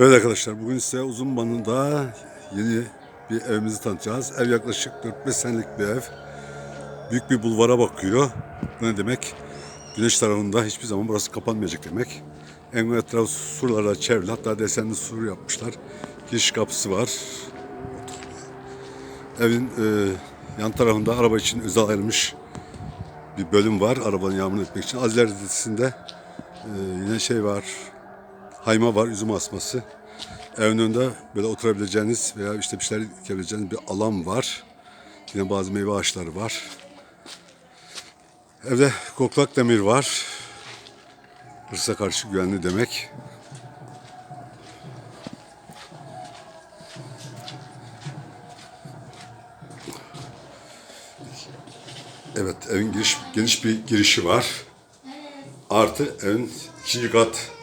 Evet arkadaşlar bugün size Uzunbanı'da yeni bir evimizi tanıtacağız. Ev yaklaşık 4-5 senelik bir ev. Büyük bir bulvara bakıyor. Bu ne demek? Güneş tarafında hiçbir zaman burası kapanmayacak demek. En etrafı surlarla çevrili. Hatta desenli sur yapmışlar. Giriş kapısı var. Evin e, yan tarafında araba için özel ayrılmış bir bölüm var. Arabanın yağmurunu etmek için. Az ilerisinde e, yine şey var. Hayma var, üzüm asması. Evin önünde böyle oturabileceğiniz veya işte bir şeyler dikebileceğiniz bir alan var. Yine bazı meyve ağaçları var. Evde koklak demir var. Hırsa karşı güvenli demek. Evet, evin giriş, geniş bir girişi var. Artı evin ikinci kat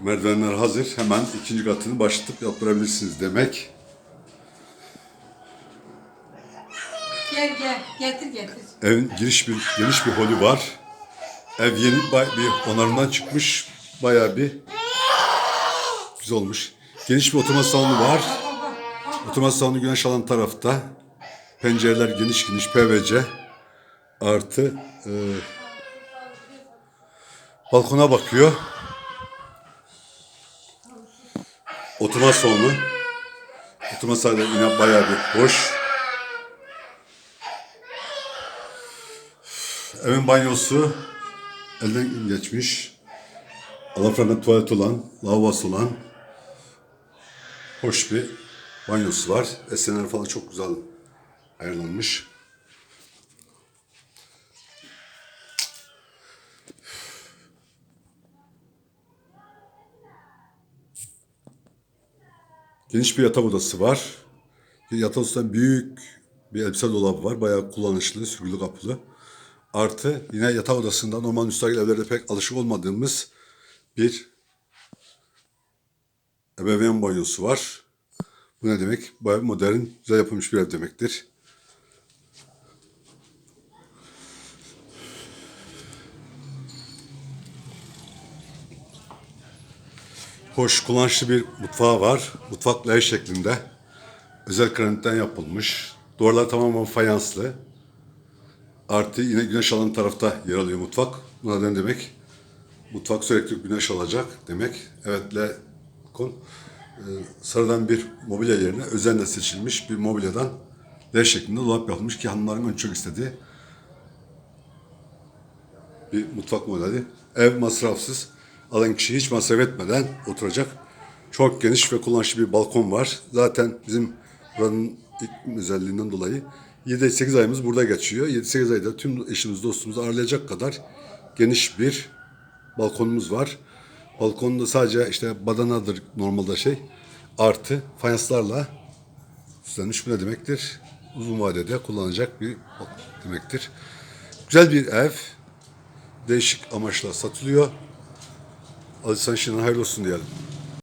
merdivenler hazır. Hemen ikinci katını başlatıp yaptırabilirsiniz demek. Gel gel getir getir. Evin giriş bir geniş bir holü var. Ev yeni bir onarımdan çıkmış. Bayağı bir güzel olmuş. Geniş bir oturma salonu var. Oturma salonu güneş alan tarafta. Pencereler geniş geniş PVC. Artı e, balkona bakıyor. Oturma salonu. Oturma salonu yine bayağı bir hoş. Evin banyosu elden geçmiş. Alafranda tuvalet olan, lavabosu olan hoş bir banyosu var. Esenler falan çok güzel ayarlanmış. Geniş bir yatak odası var. Yatak odasında büyük bir elbise dolabı var. Bayağı kullanışlı, sürgülü kapılı. Artı yine yatak odasında normal müstakil evlerde pek alışık olmadığımız bir ebeveyn banyosu var. Bu ne demek? Bayağı modern, güzel yapılmış bir ev demektir. Hoş, kullanışlı bir mutfağı var. Mutfak L şeklinde. Özel granitten yapılmış. Duvarlar tamamen fayanslı. Artı yine güneş alan tarafta yer alıyor mutfak. Buna ne demek? Mutfak sürekli güneş alacak demek. Evet L kon. Ee, sıradan bir mobilya yerine özenle seçilmiş bir mobilyadan L şeklinde dolap yapılmış ki hanımların en çok istediği bir mutfak modeli. Ev masrafsız. Alan kişi hiç masraf etmeden oturacak. Çok geniş ve kullanışlı bir balkon var. Zaten bizim buranın özelliğinden dolayı 7-8 ayımız burada geçiyor. 7-8 ayda tüm eşimiz dostumuzu ağırlayacak kadar geniş bir balkonumuz var. Balkonda sadece işte badanadır normalde şey. Artı fayanslarla süslenmiş bu ne demektir? Uzun vadede kullanacak bir demektir. Güzel bir ev. Değişik amaçla satılıyor. Aziz Sanşin'in hayırlı olsun diyelim.